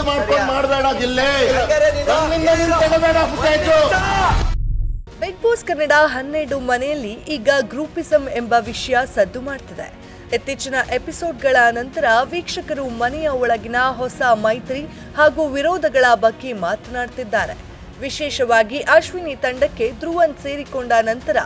ರದ್ದು ಮಾಡ್ಕೊಂಡು ಮಾಡಬೇಡ ಜಿಲ್ಲೆ. ತಗೋಬೇಡ ಬಿಗ್ ಬಾಸ್ ಕನ್ನಡ ಹನ್ನೆರಡು ಮನೆಯಲ್ಲಿ ಈಗ ಗ್ರೂಪಿಸಂ ಎಂಬ ವಿಷಯ ಸದ್ದು ಮಾಡ್ತಿದೆ. ಇತ್ತೀಚಿನ ಎಪಿಸೋಡ್ಗಳ ನಂತರ ವೀಕ್ಷಕರು ಮನೆಯ ಒಳಗಿನ ಹೊಸ ಮೈತ್ರಿ ಹಾಗೂ ವಿರೋಧಗಳ ಬಗ್ಗೆ ಮಾತನಾಡ್ತಿದ್ದಾರೆ. ವಿಶೇಷವಾಗಿ ಅಶ್ವಿನಿ ತಂಡಕ್ಕೆ ಧ್ರುವನ್ ಸೇರಿಕೊಂಡ ನಂತರ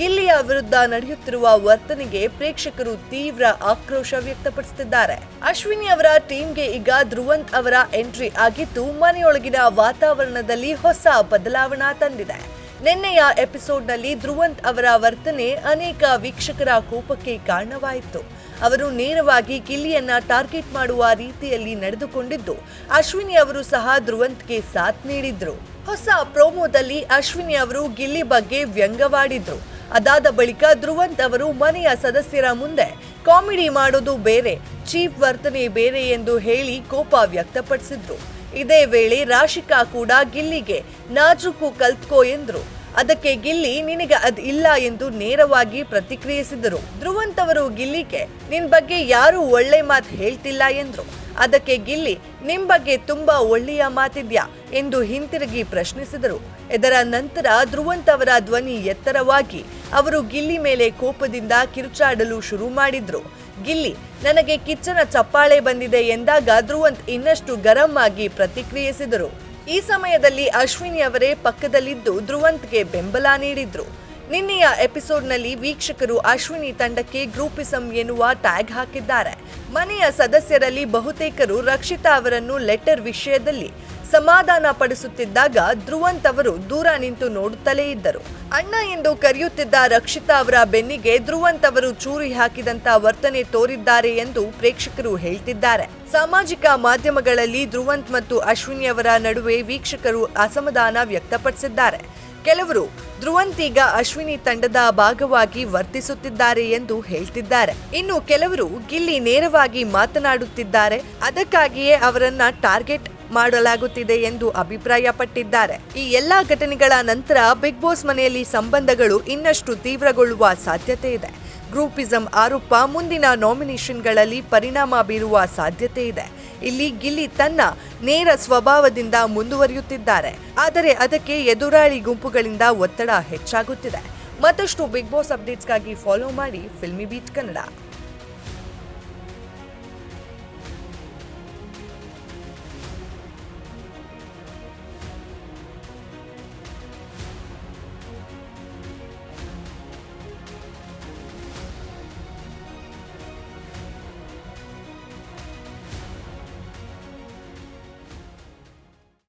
ಗಿಲ್ಲಿಯ ವಿರುದ್ಧ ನಡೆಯುತ್ತಿರುವ ವರ್ತನೆಗೆ ಪ್ರೇಕ್ಷಕರು ತೀವ್ರ ಆಕ್ರೋಶ ವ್ಯಕ್ತಪಡಿಸುತ್ತಿದ್ದಾರೆ. ಅಶ್ವಿನಿ ಅವರ ಟೀಮ್ಗೆ ಈಗ ಧ್ರುವಂತ್ ಅವರ ಎಂಟ್ರಿ ಆಗಿದ್ದು, ಮನೆಯೊಳಗಿನ ವಾತಾವರಣದಲ್ಲಿ ಹೊಸ ಬದಲಾವಣೆ ತಂದಿದೆ. ನಿನ್ನೆಯ ಎಪಿಸೋಡ್ನಲ್ಲಿ ಧ್ರುವಂತ್ ಅವರ ವರ್ತನೆ ಅನೇಕ ವೀಕ್ಷಕರ ಕೋಪಕ್ಕೆ ಕಾರಣವಾಯಿತು. ಅವರು ನೇರವಾಗಿ ಗಿಲ್ಲಿಯನ್ನ ಟಾರ್ಗೆಟ್ ಮಾಡುವ ರೀತಿಯಲ್ಲಿ ನಡೆದುಕೊಂಡಿದ್ದು, ಅಶ್ವಿನಿ ಅವರು ಸಹ ಧ್ರುವಂತ್ಗೆ ಸಾಥ್ ನೀಡಿದ್ರು. ಹೊಸ ಪ್ರೋಮೋದಲ್ಲಿ ಅಶ್ವಿನಿ ಅವರು ಗಿಲ್ಲಿ ಬಗ್ಗೆ ವ್ಯಂಗ್ಯವಾಡಿದ್ರು ಅದಾದ ಬಳಿಕ ಧ್ರುವಂತ್ ಅವರು ಮನೆಯ ಸದಸ್ಯರ ಮುಂದೆ ಕಾಮಿಡಿ ಮಾಡೋದು ಬೇರೆ ಚೀಫ್ ವರ್ತನೆ ಬೇರೆ ಎಂದು ಹೇಳಿ ಕೋಪ ವ್ಯಕ್ತಪಡಿಸಿದ್ರು. ಇದೇ ವೇಳೆ ರಾಶಿಕಾ ಕೂಡ ಗಿಲ್ಲಿಗೆ, ನಾಜುಕು ಕಲ್ತ್ಕೋ ಎಂದ್ರು. ಅದಕ್ಕೆ ಗಿಲ್ಲಿ, ನಿನಗೆ ಅದ್ ಇಲ್ಲ ಎಂದು ನೇರವಾಗಿ ಪ್ರತಿಕ್ರಿಯಿಸಿದರು. ಧ್ರುವಂತ್ ಅವರು ಗಿಲ್ಲಿಗೆ, ನಿನ್ ಬಗ್ಗೆ ಯಾರು ಒಳ್ಳೆ ಮಾತು ಹೇಳ್ತಿಲ್ಲ ಎಂದ್ರು. ಅದಕ್ಕೆ ಗಿಲ್ಲಿ, ನಿಮ್ ಬಗ್ಗೆ ತುಂಬಾ ಒಳ್ಳೆಯ ಮಾತಿದ್ಯಾ? ಎಂದು ಹಿಂತಿರುಗಿ ಪ್ರಶ್ನಿಸಿದರು. ಇದರ ನಂತರ ಧ್ರುವಂತ್ ಅವರ ಧ್ವನಿ ಎತ್ತರವಾಗಿ ಅವರು ಗಿಲ್ಲಿ ಮೇಲೆ ಕೋಪದಿಂದ ಕಿರುಚಾಡಲು ಶುರು ಮಾಡಿದ್ರು. ಗಿಲ್ಲಿ, ನನಗೆ ಕಿಚ್ಚನ ಚಪ್ಪಾಳೆ ಬಂದಿದೆ ಎಂದಾಗ ಧ್ರುವಂತ್ ಇನ್ನಷ್ಟು ಗರಂ ಆಗಿ ಪ್ರತಿಕ್ರಿಯಿಸಿದರು. ಈ ಸಮಯದಲ್ಲಿ ಅಶ್ವಿನಿ ಅವರೇ ಪಕ್ಕದಲ್ಲಿದ್ದು ಧ್ರುವಂತ್ಗೆ ಬೆಂಬಲ ನೀಡಿದ್ರು. ನಿನ್ನೆಯ ಎಪಿಸೋಡ್ನಲ್ಲಿ ವೀಕ್ಷಕರು ಅಶ್ವಿನಿ ತಂಡಕ್ಕೆ ಗ್ರೂಪಿಸಂ ಎನ್ನುವ ಟ್ಯಾಗ್ ಹಾಕಿದ್ದಾರೆ. ಮನೆಯ ಸದಸ್ಯರಲ್ಲಿ ಬಹುತೇಕರು ರಕ್ಷಿತಾ ಅವರನ್ನು ಲೆಟರ್ ವಿಷಯದಲ್ಲಿ ಸಮಾಧಾನ ಪಡಿಸುತ್ತಿದ್ದಾಗ ಧ್ರುವಂತ್ ಅವರು ದೂರ ನಿಂತು ನೋಡುತ್ತಲೇ ಇದ್ದರು. ಅಣ್ಣ ಎಂದು ಕರೆಯುತ್ತಿದ್ದ ರಕ್ಷಿತಾ ಅವರ ಬೆನ್ನಿಗೆ ಧ್ರುವಂತ್ ಅವರು ಚೂರಿ ಹಾಕಿದಂತ ವರ್ತನೆ ತೋರಿದ್ದಾರೆ ಎಂದು ಪ್ರೇಕ್ಷಕರು ಹೇಳ್ತಿದ್ದಾರೆ. ಸಾಮಾಜಿಕ ಮಾಧ್ಯಮಗಳಲ್ಲಿ ಧ್ರುವಂತ್ ಮತ್ತು ಅಶ್ವಿನಿ ಅವರ ನಡುವೆ ವೀಕ್ಷಕರು ಅಸಮಾಧಾನ ವ್ಯಕ್ತಪಡಿಸಿದ್ದಾರೆ. ಕೆಲವರು ಧ್ರುವಂತ್ ಈಗ ಅಶ್ವಿನಿ ತಂಡದ ಭಾಗವಾಗಿ ವರ್ತಿಸುತ್ತಿದ್ದಾರೆ ಎಂದು ಹೇಳ್ತಿದ್ದಾರೆ. ಇನ್ನು ಕೆಲವರು ಗಿಲ್ಲಿ ನೇರವಾಗಿ ಮಾತನಾಡುತ್ತಿದ್ದಾರೆ. ಅದಕ್ಕಾಗಿಯೇ ಅವರನ್ನ ಟಾರ್ಗೆಟ್ ಮಾಡಲಾಗುತ್ತಿದೆ ಎಂದು ಅಭಿಪ್ರಾಯಪಟ್ಟಿದ್ದಾರೆ. ಈ ಎಲ್ಲಾ ಘಟನೆಗಳ ನಂತರ ಬಿಗ್ ಬಾಸ್ ಮನೆಯಲ್ಲಿ ಸಂಬಂಧಗಳು ಇನ್ನಷ್ಟು ತೀವ್ರಗೊಳ್ಳುವ ಸಾಧ್ಯತೆ ಇದೆ. ಗ್ರೂಪಿಸಂ ಆರೋಪ ಮುಂದಿನ ನಾಮಿನೇಷನ್ಗಳಲ್ಲಿ ಪರಿಣಾಮ ಬೀರುವ ಸಾಧ್ಯತೆ ಇದೆ. ಇಲ್ಲಿ ಗಿಲ್ಲಿ ತನ್ನ ನೇರ ಸ್ವಭಾವದಿಂದ ಮುಂದುವರಿಯುತ್ತಿದ್ದಾರೆ. ಆದರೆ ಅದಕ್ಕೆ ಎದುರಾಳಿ ಗುಂಪುಗಳಿಂದ ಒತ್ತಡ ಹೆಚ್ಚಾಗುತ್ತಿದೆ. ಮತ್ತಷ್ಟು ಬಿಗ್ ಬಾಸ್ ಅಪ್ಡೇಟ್ಸ್ಗಾಗಿ ಫಾಲೋ ಮಾಡಿ ಫಿಲ್ಮಿ ಬೀಟ್ ಕನ್ನಡ